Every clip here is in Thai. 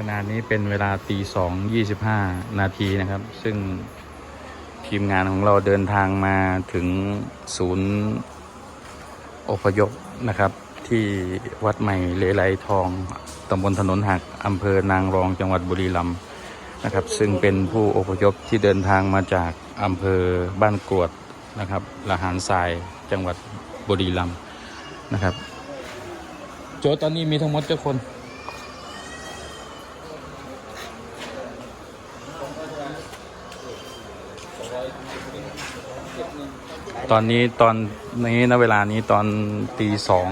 ขณะนี้เป็นเวลาตีสองยี่สิบห้านาทีนะครับ ซึ่งทีมงานของเราเดินทางมาถึงศูนย์อพยพนะครับ ที่วัดใหม่เลไลทองตำบลถนนหักอำเภอนางรองจังหวัดบุรีรัมย์นะครับ ซึ่งเป็นผู้อพยพที่เดินทางมาจากอำเภอบ้านกรวดนะครับละหารทรายจังหวัดบุรีรัมย์นะครับ โจตอนนี้มีทั้งหมดเจ้าคน ตอนนี้ตอนนี้ณเวลานี้ตอนตีสอง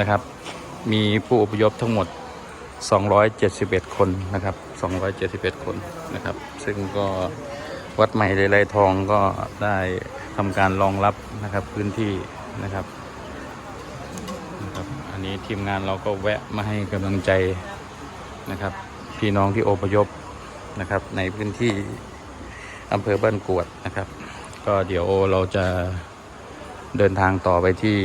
นะครับ มีผู้อพยพทั้งหมด 271 คนนะครับ 271 คนนะครับ ซึ่งก็วัดใหม่เลไลทองก็ได้ทำการรองรับนะครับพื้นที่นะครับนะครับ อันนี้ทีมงานเราก็แวะมาให้กำลังใจนะครับ พี่น้องที่อพยพนะครับในพื้นที่ อำเภอบ้านกวดนะครับ ก็เดี๋ยวเราจะเดินทางต่อไปที่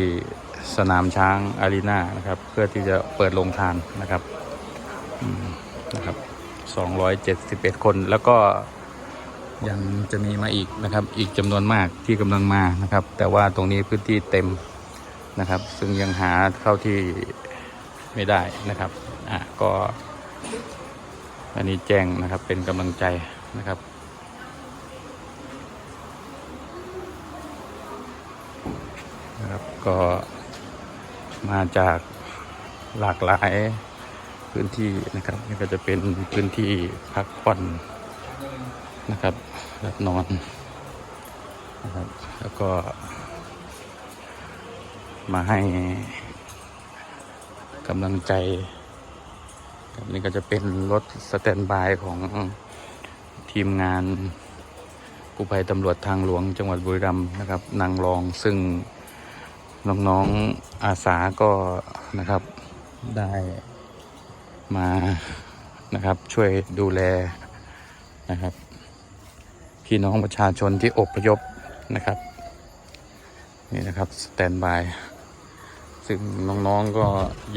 สนามช้างอารีนานะครับ เพื่อที่จะเปิดโรงทานนะครับนะครับ 271 คน แล้วก็ยังจะมีมาอีกนะครับ อีกจำนวนมากที่กำลังมานะครับ แต่ว่าตรงนี้พื้นที่เต็มนะครับ ซึ่งยังหาเข้าที่ไม่ได้นะครับ อะก็ อันนี้แจ้งนะครับเป็นกำลังใจนะครับ นะครับ ก็มาจากหลากหลายพื้นที่นะครับนี่ก็จะเป็นพื้นที่พักผ่อนนะครับหลับนอนนะครับแล้วก็มาให้กำลังใจครับนี่ก็จะเป็นรถสแตนบายของทีมงานกู้ภัยตำรวจทางหลวงจังหวัดบุรีรัมย์นะครับนางรองซึ่ง น้องๆอาสาก็นะครับได้มานะครับช่วยดูแลนะครับ พี่น้องประชาชนที่อพยพนะครับ นี่นะครับสแตนบายซึ่งน้องๆก็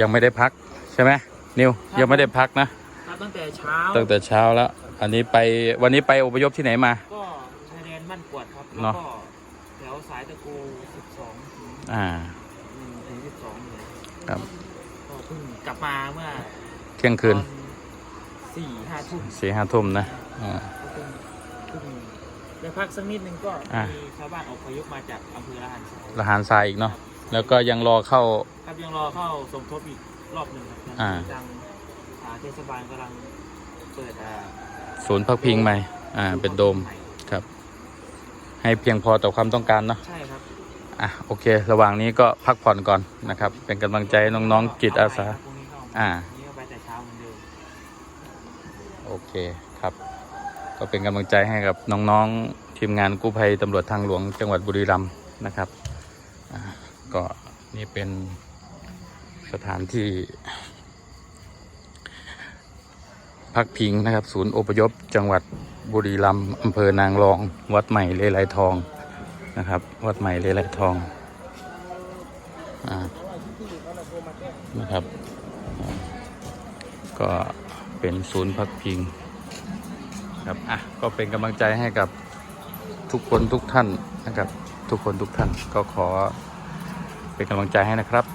ยังไม่ได้พักใช่ไหมนิวยังไม่ได้พักนะครับตั้งแต่เช้าตั้งแต่เช้าแล้ว อันนี้ไปวันนี้ไปอพยพที่ไหนมา ก็ชายแดนบ้านกวดครับเนแล้วอะก็ แถวสายตะโก12ถึงอ่า1ถึง12เลยครับ ก็เพิ่งกลับมาเมื่อเที่ยงคืนสี่ห้าทุ่มสี่ห้าทุ่มนะ อ่า ก็เพิ่งเพิ่งได้พักสักนิดนึงก็อะ มีชาวบ้านอพยพมาจากอำเภอละหันทรายละหารทรายอีกเนาะ แล้วก็ยังรอเข้า ครับยังรอเข้าสมทบอีกรอบหนึ่งครับอ่า ทางอ่าเทศบาลกำลังเปิดอ่า ศูนย์พักพิงใหม่ อ่า เป็นโดม ใหครับ ให้เพียงพอต่อความต้องการเนาะใช่ครับอะโอเค ระหว่างนี้ก็พักผ่อนก่อนนะครับ เป็นกำลังใจให้น้องๆจิตอาสาเข้ไปครับพรุ่งนี้เข้าอ่า พรุ่งนี้ก็ไปแต่เช้าเหมือนเดิม โอเคครับ ก็เป็นกำลังใจให้กับน้องๆทีมงานกู้ภัยตำรวจทางหลวงจังหวัดบุรีรัมย์นะครับอ่าก็นี่เป็นสถานที่ พักพิงนะครับ ศูนย์อพยพ จังหวัดบุรีรัมย์อำเภอนางรอง วัดใหม่เลไลทองนะครับ วัดใหม่เลไลทองอ่านะครับ ก็เป็นศูนย์พักพิงครับอะก็เป็นกำลังใจให้กับทุกคนทุกท่านนะครับ ทุกคนทุกท่านก็ขอเป็นกำลังใจให้นะครับ